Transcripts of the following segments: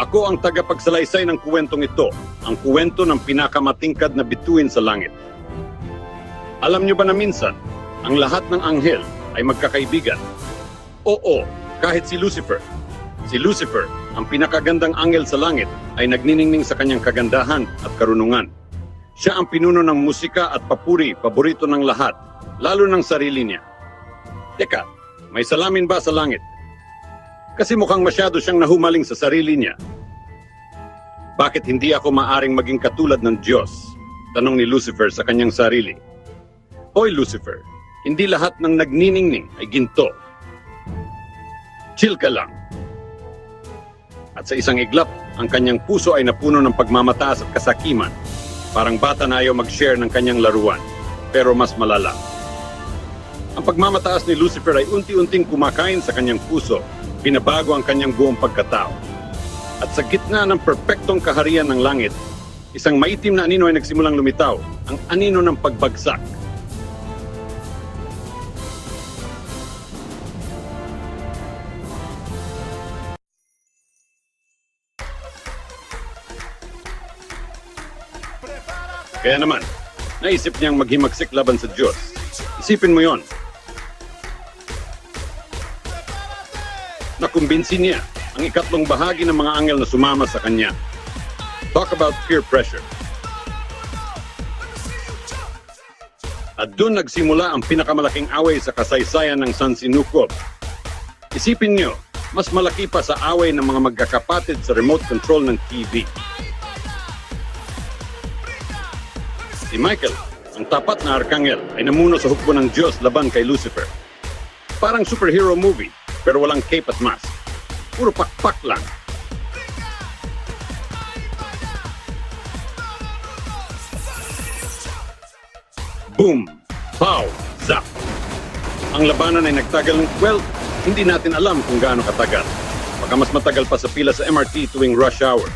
Ako ang tagapagsalaysay ng kuwentong ito, ang kuwento ng pinakamatingkad na bituin sa langit. Alam niyo ba na minsan, ang lahat ng anghel ay magkakaibigan? Oo, kahit si Lucifer. Si Lucifer, ang pinakagandang anghel sa langit, ay nagniningning sa kanyang kagandahan at karunungan. Siya ang pinuno ng musika at papuri, paborito ng lahat, lalo ng sarili niya. Teka, may salamin ba sa langit? Kasi mukhang masyado siyang nahumaling sa sarili niya. Bakit hindi ako maaring maging katulad ng Diyos? Tanong ni Lucifer sa kanyang sarili. Hoy Lucifer, hindi lahat ng nagniningning ay ginto. Chill ka lang. At sa isang iglap, ang kanyang puso ay napuno ng pagmamataas at kasakiman. Parang bata na ayaw mag-share ng kanyang laruan, pero mas malala. Ang pagmamataas ni Lucifer ay unti-unting kumakain sa kanyang puso, binabago ang kanyang buong pagkatao. At sa gitna ng perpektong kaharian ng langit, isang maitim na anino ay nagsimulang lumitaw, ang anino ng pagbagsak. Kaya naman, naisip niyang maghimagsik laban sa Diyos. Isipin mo yon. Nakumbinsi niya ang ikatlong bahagi ng mga angel na sumama sa kanya. Talk about peer pressure. At doon nagsimula ang pinakamalaking away sa kasaysayan ng San Sinukob. Isipin niyo, mas malaki pa sa away ng mga magkakapatid sa remote control ng TV. Si Michael, ang tapat na arkangel, ay namuno sa hukbo ng Diyos laban kay Lucifer. Parang superhero movie, pero walang cape at mask. Puro pakpak lang. Boom! Pow! Zap! Ang labanan ay nagtagal ng, well, hindi natin alam kung gaano katagal. Baka mas matagal pa sa pila sa MRT tuwing rush hour.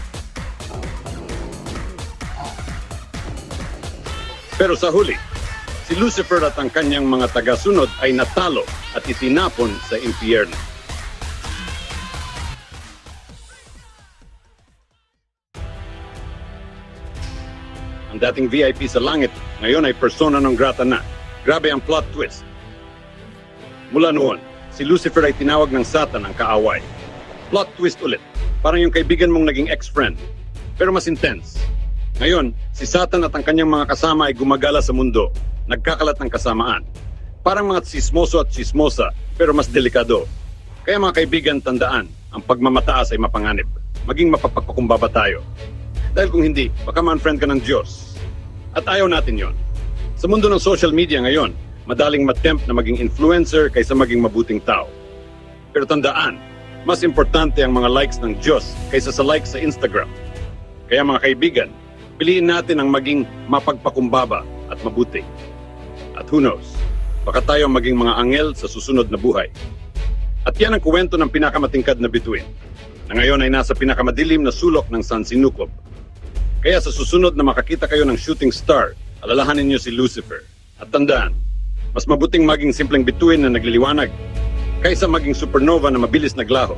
Pero sa huli, si Lucifer at ang kanyang mga tagasunod ay natalo at itinapon sa impyerno. Ang dating VIP sa langit, ngayon ay persona non grata na. Grabe ang plot twist. Mula noon, si Lucifer ay tinawag ng Satan ang kaaway. Plot twist ulit. Parang yung kaibigan mong naging ex-friend. Pero mas intense. Ngayon, si Satan at ang kanyang mga kasama ay gumagala sa mundo. Nagkakalat ng kasamaan. Parang mga tsismoso at tsismosa, pero mas delikado. Kaya mga kaibigan, tandaan, ang pagmamataas ay mapanganib. Maging mapapagpakumbaba tayo. Dahil kung hindi, baka man-friend ka ng Diyos. At ayaw natin yon. Sa mundo ng social media ngayon, madaling matempt na maging influencer kaysa maging mabuting tao. Pero tandaan, mas importante ang mga likes ng Diyos kaysa sa likes sa Instagram. Kaya mga kaibigan, piliin natin ang maging mapagpakumbaba at mabuti. At who knows, baka tayo maging mga angel sa susunod na buhay. At yan ang kuwento ng pinakamatingkad na bituin, na ngayon ay nasa pinakamadilim na sulok ng San Sinukob. Kaya sa susunod na makakita kayo ng shooting star, alalahanin niyo si Lucifer. At tandaan, mas mabuting maging simpleng bituin na nagliliwanag kaysa maging supernova na mabilis naglaho.